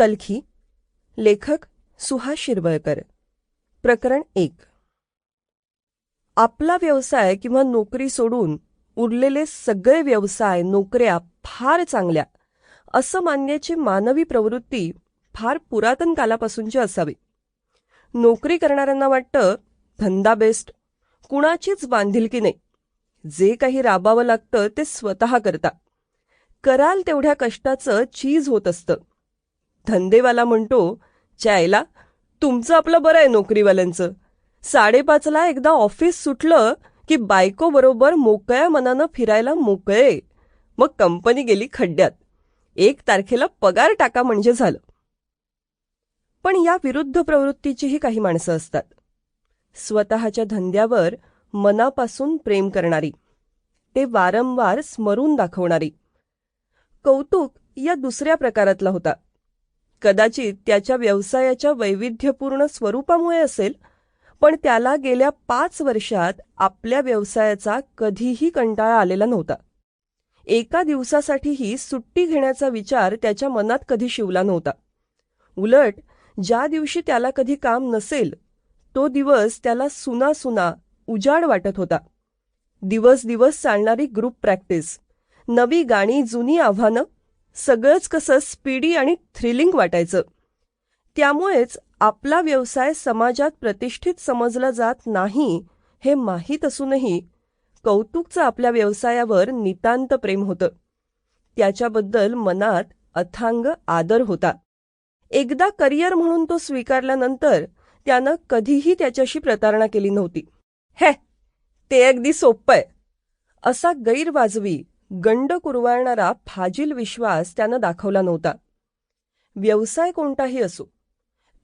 तलखी लेखक सुहास शिरवळकर. प्रकरण एक. आपला व्यवसाय किंवा नोकरी सोडून उरलेले सगळे व्यवसाय नोकऱ्या फार चांगल्या. असं मानण्याची मानवी प्रवृत्ती फार पुरातन कालापासूनची असावी. नोकरी करणाऱ्यांना वाटतं धंदा बेस्ट कुणाचीच बांधिलकी नाही. जे काही राबावं लागतं ते स्वतः करता. कराल तेवढ्या कष्टाचं चीज होत असतं. धंदेवाला म्हणतो चायला तुमचं आपलं बरं आहे नोकरीवाल्यांचं. साडेपाचला एकदा ऑफिस सुटलं की बायको बरोबर मोकळ्या मनानं फिरायला मोकळे. मग कंपनी गेली खड्ड्यात. एक तारखेला पगार टाका म्हणजे झालं. पण या विरुद्ध प्रवृत्तीचीही काही माणसं असतात. स्वतःच्या धंद्यावर मनापासून प्रेम करणारी. ते वारंवार स्मरून दाखवणारी. कौतुक या दुसऱ्या प्रकारातला होता. कदाचित त्याच्या व्यवसायाच्या वैविध्यपूर्ण स्वरूपामुळे असेल पण त्याला गेल्या पाच वर्षात आपल्या व्यवसायाचा कधीही कंटाळा आलेला नव्हता. एका दिवसासाठीही सुट्टी घेण्याचा विचार त्याच्या मनात कधी शिवला नव्हता. उलट ज्या दिवशी त्याला कधी काम नसेल तो दिवस त्याला सुना सुना उजाड वाटत होता. दिवस दिवस चालणारी ग्रुप प्रॅक्टिस नवी गाणी जुनी आव्हानं सगळंच कसं स्पीडी आणि थ्रिलिंग वाटायचं. त्यामुळेच आपला व्यवसाय समाजात प्रतिष्ठित समजला जात नाही हे माहीत असूनही कौतुकचं आपल्या व्यवसायावर नितांत प्रेम होतं. त्याच्याबद्दल मनात अथांग आदर होता. एकदा करिअर म्हणून तो स्वीकारल्यानंतर त्यानं कधीही त्याच्याशी प्रतारणा केली नव्हती. हे ते अगदी सोपं आहे. असा गैरवाजवी गंड कुरवाळणारा फाजील विश्वास त्यानं दाखवला नव्हता. व्यवसाय कोणताही असो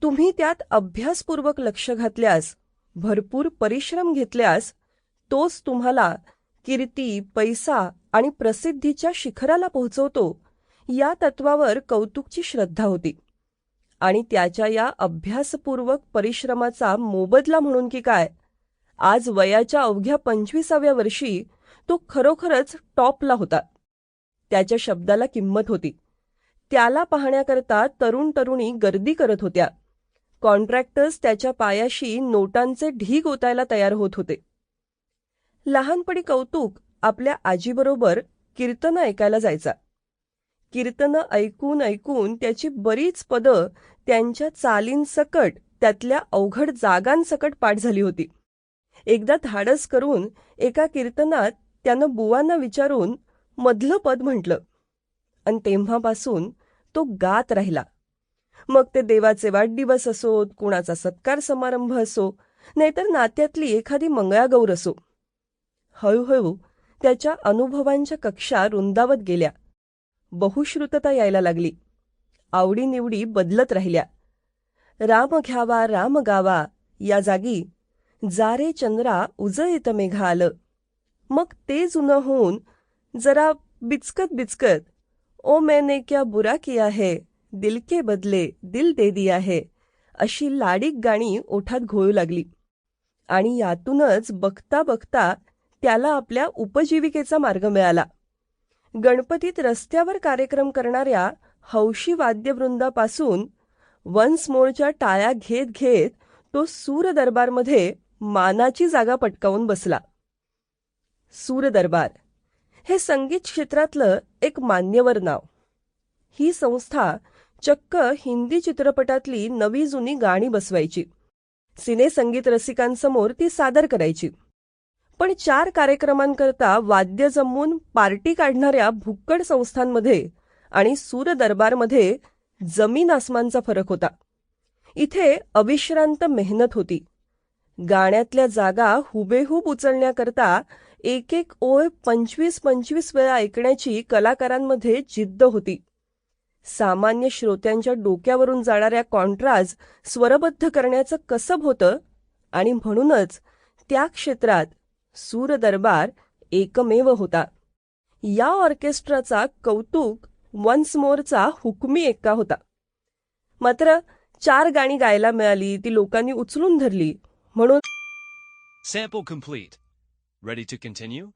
तुम्ही त्यात अभ्यासपूर्वक लक्ष घातल्यास भरपूर परिश्रम घेतल्यास तोच तुम्हाला कीर्ती पैसा आणि प्रसिद्धीच्या शिखराला पोहोचवतो या तत्वावर कौतुकची श्रद्धा होती. आणि त्याच्या या अभ्यासपूर्वक परिश्रमाचा मोबदला म्हणून की काय आज वयाच्या अवघ्या पंचवीसाव्या वर्षी तो खरोखरच टॉपला होता. त्याच्या शब्दाला किंमत होती. त्याला पाहण्याकरता तरुण तरुणी गर्दी करत होत्या. कॉन्ट्रॅक्टर्स त्याच्या पायाशी नोटांचे ढीग ओतायला तयार होत होते. लहानपणी कौतुक आपल्या आजीबरोबर कीर्तनं ऐकायला जायचा. कीर्तनं ऐकून ऐकून त्याची बरीच पदं त्यांच्या चालींसकट त्यातल्या अवघड जागांसकट पाठ झाली होती. एकदा धाडस करून एका कीर्तनात त्यानं बुवांना विचारून मधलं पद म्हटलं. आणि तेव्हापासून तो गात राहिला. मग ते देवाचे वाढदिवस असोत कुणाचा सत्कार समारंभ असो नाहीतर नात्यातली एखादी मंगळागौर असो. हळूहळू त्याच्या अनुभवांच्या कक्षा रुंदावत गेल्या. बहुश्रुतता यायला लागली. आवडीनिवडी बदलत राहिल्या. राम घ्यावा राम गावा या जागी जारे चंद्रा उजळीत मेघा आलं मग ते जुनं होऊन जरा बिचकत बिचकत ओ मैंने क्या बुरा किया है दिल के बदले दिल दे दिया है अशी लाडीक गाणी ओठात घोळू लागली. आणि यातूनच बघता बघता त्याला आपल्या उपजीविकेचा मार्ग मिळाला. गणपतीत रस्त्यावर कार्यक्रम करणाऱ्या हौशी वाद्यवृंदापासून वन्स मोरच्या टाळ्या घेत घेत तो सूर दरबारमध्ये मानाची जागा पटकावून बसला. सूर दरबार हे संगीत क्षेत्रातलं एक मान्यवर नाव. ही संस्था चक्क हिंदी चित्रपटातली नवी जुनी गाणी बसवायची. सिने संगीत रसिकांसमोर ती सादर करायची. पण चार कार्यक्रमांकरता वाद्य जमवून पार्टी काढणाऱ्या भुक्कड संस्थांमध्ये आणि सूर दरबारमध्ये जमीन आसमानचा फरक होता. इथे अविश्रांत मेहनत होती. गाण्यातल्या जागा हुबेहूब उचलण्याकरता एक एक ओळ पंचवीस पंचवीस वेळा ऐकण्याची कलाकारांमध्ये जिद्द होती. सामान्य श्रोत्यांच्या डोक्यावरून जाणाऱ्या कॉन्ट्राज स्वरबद्ध करण्याचं कसब होतं आणि म्हणूनच त्या क्षेत्रात सूर दरबार एकमेव होता. या ऑर्केस्ट्राचा कौतुक वन्स मोरचा हुकमी एक्का होता. मात्र चार गाणी गायला मिळाली ती लोकांनी उचलून धरली म्हणून Ready to continue?